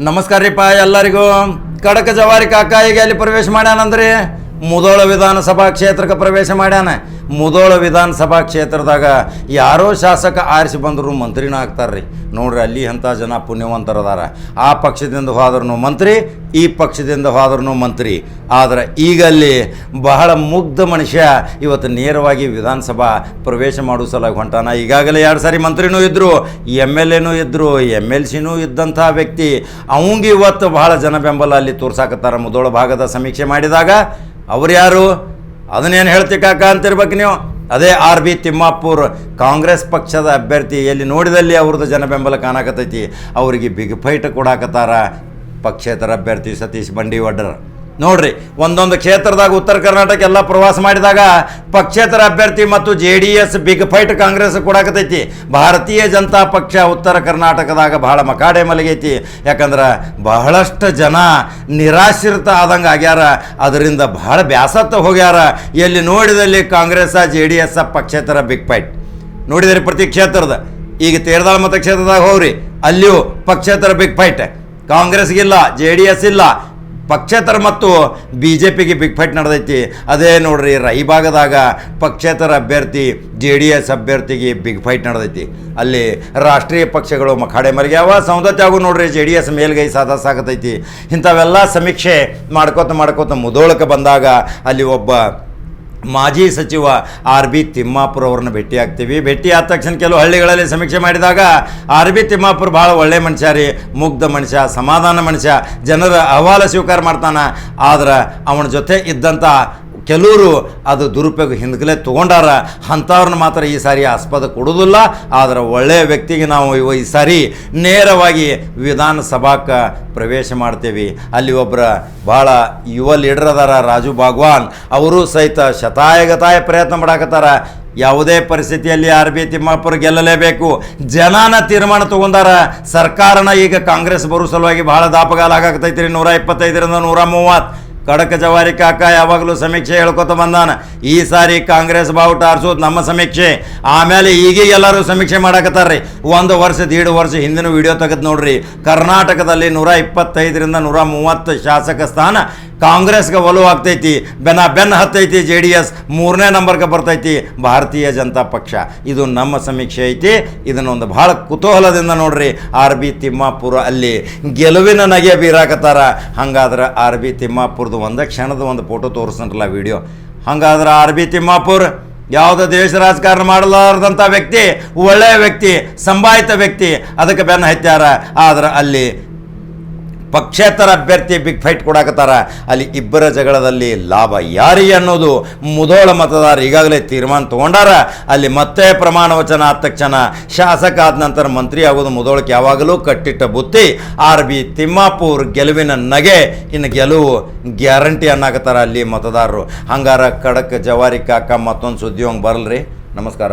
ನಮಸ್ಕಾರ ರೀಪ್ಪ ಎಲ್ಲರಿಗೂ. ಕಡಕ ಜವಾರಿ ಕಾಕ ಈಗ ಎಲ್ಲಿ ಪ್ರವೇಶ ಮಾಡ್ಯಾನಂದ್ರಿ ಮುದೋಳ ವಿಧಾನಸಭಾ ಕ್ಷೇತ್ರಕ್ಕೆ ಪ್ರವೇಶ ಮಾಡ್ಯಾನ. ಮುದೋಳ ವಿಧಾನಸಭಾ ಕ್ಷೇತ್ರದಾಗ ಯಾರೋ ಶಾಸಕ ಆರಿಸಿ ಬಂದರೂ ಮಂತ್ರಿನ ಆಗ್ತಾರ್ರಿ. ನೋಡ್ರಿ ಅಲ್ಲಿ ಅಂಥ ಜನ ಪುಣ್ಯವಂತರದಾರ. ಆ ಪಕ್ಷದಿಂದ ಹೋದ್ರೂ ಮಂತ್ರಿ, ಈ ಪಕ್ಷದಿಂದ ಹೋದ್ರೂ ಮಂತ್ರಿ. ಆದರೆ ಈಗ ಅಲ್ಲಿ ಬಹಳ ಮುಗ್ಧ ಮನುಷ್ಯ ಇವತ್ತು ನೇರವಾಗಿ ವಿಧಾನಸಭಾ ಪ್ರವೇಶ ಮಾಡೋ ಸಲಾಗಿ ಹೊಂಟಾನ. ಈಗಾಗಲೇ ಎರಡು ಸಾರಿ ಮಂತ್ರಿನೂ ಇದ್ದರು ಎಂ ಎಲ್ ಎನೂ ಇದ್ದರು ಎಂ ಎಲ್ ಸಿನೂ ಇದ್ದಂಥ ವ್ಯಕ್ತಿ. ಅವಂಗೆ ಇವತ್ತು ಬಹಳ ಜನ ಬೆಂಬಲ ಅಲ್ಲಿ ತೋರ್ಸಾಕತ್ತಾರ. ಮುದೋಳ ಭಾಗದ ಸಮೀಕ್ಷೆ ಮಾಡಿದಾಗ ಅವ್ರು ಯಾರು ಅದನ್ನೇನು ಹೇಳ್ತಿ ಕಾಕ ಅಂತಿರ್ಬೇಕು ನೀವು? ಅದೇ ಆರ್ ಬಿ ತಿಮ್ಮಾಪುರ್ ಕಾಂಗ್ರೆಸ್ ಪಕ್ಷದ ಅಭ್ಯರ್ಥಿ ಎಲ್ಲಿ ನೋಡಿದಲ್ಲಿ ಅವ್ರದ್ದು ಜನ ಬೆಂಬಲ ಕಾಣಕತ್ತೈತಿ. ಅವರಿಗೆ ಬಿಗ್ ಫೈಟ್ ಕೊಡಾಕತ್ತಾರ ಪಕ್ಷೇತರ ಅಭ್ಯರ್ಥಿ ಸತೀಶ್ ಬಂಡಿವಡ್ರ. ನೋಡ್ರಿ, ಒಂದೊಂದು ಕ್ಷೇತ್ರದಾಗ ಉತ್ತರ ಕರ್ನಾಟಕ ಎಲ್ಲ ಪ್ರವಾಸ ಮಾಡಿದಾಗ ಪಕ್ಷೇತರ ಅಭ್ಯರ್ಥಿ ಮತ್ತು J D S big fight Congress ಕೊಡಾಕತೈತಿ. Bharatiya Janata ಪಕ್ಷ ಉತ್ತರ ಕರ್ನಾಟಕದಾಗ ಬಹಳ ಮಕಾಡೆ ಮಲಗೈತಿ. ಯಾಕಂದ್ರೆ ಬಹಳಷ್ಟು ಜನ ನಿರಾಶ್ರಿತ ಆದಂಗೆ ಆಗ್ಯಾರ. ಅದರಿಂದ ಬಹಳ ಬ್ಯಾಸತ್ತ ಹೋಗ್ಯಾರ. ಎಲ್ಲಿ ನೋಡಿದಲ್ಲಿ ಕಾಂಗ್ರೆಸ್ ಜೆ ಡಿ ಎಸ್ ಪಕ್ಷೇತರ ಬಿಗ್ ಫೈಟ್ ನೋಡಿದರೆ ಪ್ರತಿ ಕ್ಷೇತ್ರದ. ಈಗ ತೇರದಾಳ ಮತಕ್ಷೇತ್ರದಾಗ ಹೋಗ್ರಿ. ಅಲ್ಲಿಯೂ ಪಕ್ಷೇತರ ಬಿಗ್ ಫೈಟ್ ಕಾಂಗ್ರೆಸ್ಗಿಲ್ಲ ಜೆ ಡಿ ಎಸ್ ಇಲ್ಲ ಪಕ್ಷೇತರ ಮತ್ತು ಬಿ ಜೆ ಪಿಗೆ ಬಿಗ್ ಫೈಟ್ ನಡೆದೈತಿ. ಅದೇ ನೋಡ್ರಿ ರೈಭಾಗದಾಗ ಪಕ್ಷೇತರ ಅಭ್ಯರ್ಥಿ, ಜೆ ಡಿ ಎಸ್ ಅಭ್ಯರ್ಥಿಗೆ ಬಿಗ್ ಫೈಟ್ ನಡೆದೈತಿ. ಅಲ್ಲಿ ರಾಷ್ಟ್ರೀಯ ಪಕ್ಷಗಳು ಮಖಾಡೆ ಮರಿಗ್ಯಾವ ಸೌಂದತ್ಯ ಆಗು ನೋಡ್ರಿ, ಜೆ ಡಿ ಎಸ್ ಮೇಲ್ಗೈ ಸಾಧಸಾಗತೈತಿ ಇಂಥವೆಲ್ಲ ಸಮೀಕ್ಷೆ ಮಾಡ್ಕೋತ ಮಾಡ್ಕೋತ ಮುದೋಳಕ್ಕೆ ಬಂದಾಗ ಅಲ್ಲಿ ಒಬ್ಬ ಮಾಜಿ ಸಚಿವ ಆರ್ ಬಿ ತಿಮ್ಮಾಪುರ ಅವ್ರನ್ನ ಭೇಟಿ ಆಗ್ತೀವಿ ಭೇಟಿ ಆದ ತಕ್ಷಣ ಕೆಲವು ಹಳ್ಳಿಗಳಲ್ಲಿ ಸಮೀಕ್ಷೆ ಮಾಡಿದಾಗ ಆರ್ ಬಿ ತಿಮ್ಮಾಪುರ ಭಾಳ ಒಳ್ಳೆ ಮನುಷ್ಯ ರೀ, ಮುಗ್ಧ ಮನುಷ್ಯ, ಸಮಾಧಾನ ಮನುಷ್ಯ, ಜನರ ಅಹವಾಲ ಸ್ವೀಕಾರ ಮಾಡ್ತಾನೆ. ಆದ್ರೆ ಅವನ ಜೊತೆ ಇದ್ದಂಥ ಕೆಲವರು ಅದು ದುರುಪಯೋಗ ಹಿಂದ್ಗಲೇ ತೊಗೊಂಡಾರ ಅಂಥವ್ರನ್ನ ಮಾತ್ರ ಈ ಸಾರಿ ಆಸ್ಪದ ಕೊಡೋದಿಲ್ಲ. ಆದರೆ ಒಳ್ಳೆಯ ವ್ಯಕ್ತಿಗೆ ನಾವು ಇವ ಈ ಸಾರಿ ನೇರವಾಗಿ ವಿಧಾನಸಭಾಕ್ಕೆ ಪ್ರವೇಶ ಮಾಡ್ತೇವೆ. ಅಲ್ಲಿ ಒಬ್ಬರ ಭಾಳ ಯುವ ಲೀಡರ್ ಅದಾರ ರಾಜು ಭಾಗ್ವಾನ್ ಅವರು ಸಹಿತ ಶತಾಯಗತಾಯ ಪ್ರಯತ್ನ ಮಾಡಾಕತ್ತಾರ. ಯಾವುದೇ ಪರಿಸ್ಥಿತಿಯಲ್ಲಿ ಆರ್ ಬಿ ತಿಮ್ಮಾಪುರ ಗೆಲ್ಲಲೇಬೇಕು. ಜನನ ತೀರ್ಮಾನ ತಗೊಂಡಾರ ಸರ್ಕಾರನ ಈಗ ಕಾಂಗ್ರೆಸ್ ಬರೋ ಸಲುವಾಗಿ ಭಾಳ ದಾಪಗಾಲ ಆಗಾಕತೈತ್ರಿ ನೂರ ಇಪ್ಪತ್ತೈದರಿಂದ ನೂರ ಮೂವತ್ತು. ಕಡಕ ಜವಾರಿ ಕಾಕ ಯಾವಾಗಲೂ ಸಮೀಕ್ಷೆ ಹೇಳ್ಕೊತ ಬಂದಾನ. ಈ ಸಾರಿ ಕಾಂಗ್ರೆಸ್ ಬಾವುಟ ಆರಿಸೋದು ನಮ್ಮ ಸಮೀಕ್ಷೆ. ಆಮೇಲೆ ಈಗೀಗ ಎಲ್ಲರೂ ಸಮೀಕ್ಷೆ ಮಾಡಾಕತ್ತಾರ್ರಿ. ಒಂದು ವರ್ಷ, ದೀಡ್ ವರ್ಷ ಹಿಂದಿನ ವಿಡಿಯೋ ತೆಗೆದು ನೋಡ್ರಿ. ಕರ್ನಾಟಕದಲ್ಲಿ ನೂರ ಇಪ್ಪತ್ತೈದರಿಂದ ನೂರ ಮೂವತ್ತು ಶಾಸಕ ಸ್ಥಾನ. ಕಾಂಗ್ರೆಸ್ಗೆ ಒಲವು ಆಗ್ತೈತಿ ಬೆನ್ನ ಬೆನ್ನ ಹತ್ತೈತಿ ಜೆ ಡಿ ಎಸ್ ಮೂರನೇ ನಂಬರ್ಗೆ ಬರ್ತೈತಿ, ಭಾರತೀಯ ಜನತಾ ಪಕ್ಷ. ಇದು ನಮ್ಮ ಸಮೀಕ್ಷೆ ಐತಿ. ಇದನ್ನೊಂದು ಭಾಳ ಕುತೂಹಲದಿಂದ ನೋಡ್ರಿ. ಆರ್ ಬಿ ತಿಮ್ಮಾಪುರ ಅಲ್ಲಿ ಗೆಲುವಿನ ನಗೆ ಬೀರಾಕತ್ತಾರ. ಹಂಗಾದ್ರೆ ಆರ್ ಬಿ ತಿಮ್ಮಾಪುರದು ಒಂದು ಕ್ಷಣದ ಒಂದು ಫೋಟೋ ತೋರಿಸ್ತಾರಲ್ಲ ವಿಡಿಯೋ ಹಂಗಾದ್ರೆ ಆರ್ ಬಿ ತಿಮ್ಮಾಪುರ್, ಯಾವುದೋ ದೇಶ ರಾಜಕಾರಣ ಮಾಡಲಾರ್ದಂಥ ವ್ಯಕ್ತಿ, ಒಳ್ಳೆಯ ವ್ಯಕ್ತಿ, ಸಂಭಾಯಿತ ವ್ಯಕ್ತಿ, ಅದಕ್ಕೆ ಬೆನ್ನ ಹತ್ಯಾರ. ಆದ್ರೆ ಅಲ್ಲಿ ಪಕ್ಷೇತರ ಅಭ್ಯರ್ಥಿ ಬಿಗ್ ಫೈಟ್ ಕೊಡಾಕತ್ತಾರ ಅಲ್ಲಿ ಇಬ್ಬರ ಜಗಳದಲ್ಲಿ ಲಾಭ ಯಾರಿ ಅನ್ನೋದು ಮುದೋಳ ಮತದಾರ ಈಗಾಗಲೇ ತೀರ್ಮಾನ ತಗೊಂಡಾರ. ಅಲ್ಲಿ ಮತ್ತೆ ಪ್ರಮಾಣ ವಚನ ಆದ ತಕ್ಷಣ ಶಾಸಕ ಆದ ನಂತರ ಮಂತ್ರಿ ಆಗೋದು ಮುದೋಳಕ್ಕೆ ಯಾವಾಗಲೂ ಕಟ್ಟಿಟ್ಟ ಬುತ್ತಿ. ಆರ್ ಬಿ ತಿಮ್ಮಾಪುರ್ ಗೆಲುವಿನ ನಗೆ ಇನ್ನು ಗೆಲುವು ಗ್ಯಾರಂಟಿ ಅನ್ನಾಕತ್ತಾರ ಅಲ್ಲಿ ಮತದಾರರು. ಹಂಗಾರ ಖಡಕ್ ಜವಾರಿ ಕಾಕ ಮತ್ತೊಂದು ಸುದ್ದಿ ಹಂಗೆ ಬರಲ್ರಿ. ನಮಸ್ಕಾರ.